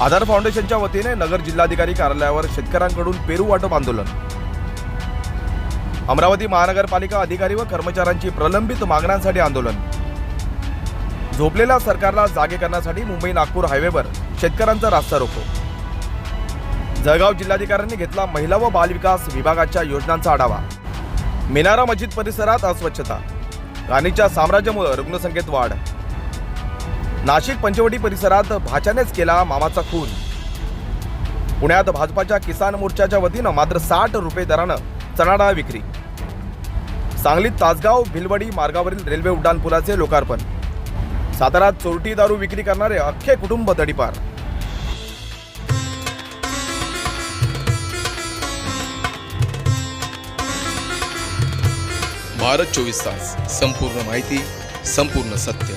आधार फाउंडेशनच्या वतीने नगर जिल्हाधिकारी कार्यालयावर शेतकऱ्यांकडून पेरू वाटप आंदोलन. अमरावती महानगरपालिका अधिकारी व कर्मचाऱ्यांची प्रलंबित मागण्यांसाठी आंदोलन. झोपलेल्या सरकारला जागे करण्यासाठी मुंबई नागपूर हायवेवर शेतकऱ्यांचा रास्ता रोको. जळगाव जिल्हाधिकाऱ्यांनी घेतला महिला व बालविकास विभागाच्या योजनांचा आढावा. मिनारा मस्जिद परिसरात अस्वच्छता. राणीच्या साम्राज्यामुळे रुग्णसंख्येत वाढ. नाशिक पंचवटी परिसरात भाच्यानेच केला मामाचा खून. पुण्यात भाजपाच्या किसान मोर्चाच्या वतीनं मात्र साठ रुपये दरानं चणाडाळ विक्री. सांगलीत तासगाव भिलवडी मार्गावरील रेल्वे उड्डाणपुलाचे लोकार्पण. साताऱ्यात चोरटी दारू विक्री करणारे अख्खे कुटुंब तडीपार. भारत चोवीस तास. संपूर्ण माहिती संपूर्ण सत्य.